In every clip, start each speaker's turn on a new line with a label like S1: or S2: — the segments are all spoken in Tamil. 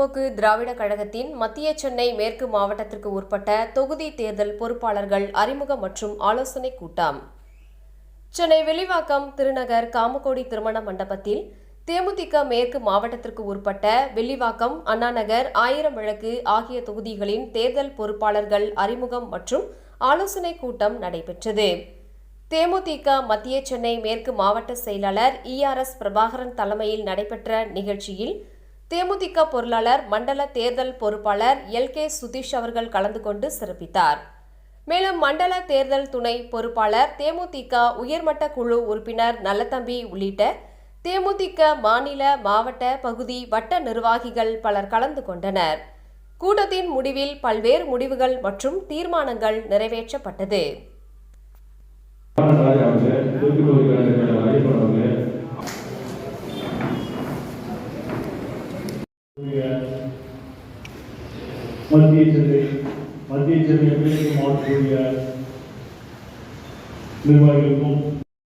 S1: முற்போக்கு திராவிட கழகத்தின் மத்திய சென்னை மேற்கு மாவட்டத்திற்கு உட்பட்ட தொகுதி தேர்தல் பொறுப்பாளர்கள் அறிமுகம் மற்றும் ஆலோசனை கூட்டம். சென்னை வெளிவாக்கம் திருநகர் காமகோடி திருமண மண்டபத்தில் தேமுதிக மேற்கு மாவட்டத்திற்கு உட்பட்ட வெள்ளிவாக்கம் அண்ணாநகர் ஆயிரம் விளக்கு ஆகிய தொகுதிகளின் தேர்தல் பொறுப்பாளர்கள் அறிமுகம் மற்றும் ஆலோசனைக் கூட்டம் நடைபெற்றது. தேமுதிக மத்திய சென்னை மேற்கு மாவட்ட செயலாளர் இஆர்எஸ் பிரபாகரன் தலைமையில் நடைபெற்ற நிகழ்ச்சியில் தேமுதிக பொருளாளர் மண்டல தேர்தல் பொறுப்பாளர் எல். கே. சுதீஷ் அவர்கள் கலந்து கொண்டு சிறப்பித்தார். மேலும் மண்டல தேர்தல் துணை பொறுப்பாளர் தேமுதிக உயர்மட்ட குழு உறுப்பினர் நல்லதம்பி உள்ளிட்ட தேமுதிக மாநில மாவட்ட பகுதி வட்ட நிர்வாகிகள் பலர் கலந்து கொண்டனர். கூட்டத்தின் முடிவில் பல்வேறு முடிவுகள் மற்றும் தீர்மானங்கள் நிறைவேற்றப்பட்டது.
S2: மத்திய சென்னை மத்திய சென்னை மேற்கு நிர்வாகிகளுக்கும்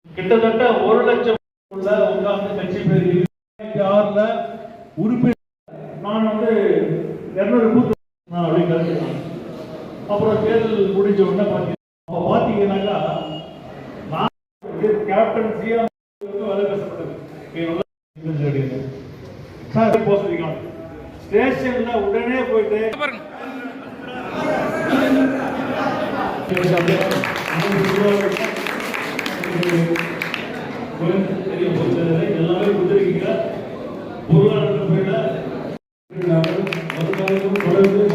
S2: கிட்டத்தட்ட ஒரு லட்சம் உள்ள உட்கார்ந்து கட்சி பேர் இரண்டாயிரத்தி ஆறுல உறுப்பினர். நான் வந்து இருநூறு பூத்து அப்படின்னு அப்படி அப்புறம் தேர்தல் முடிஞ்ச உடனே பார்த்தீங்கன்னா அப்போ பார்த்தீங்கன்னாக்கா நான் கேப்டன் வேலை சார் போக சொல்லிக்கலாம் ஸ்டேஷன்ல உடனே போயிட்டு எல்லாமே கொடுத்துருக்கீங்க பொருளாதார தொடர்ந்து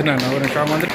S3: ತಿನ್ನೋಣ ಅವ್ರನ್ನ ಕಾಮಂದ್ರೆ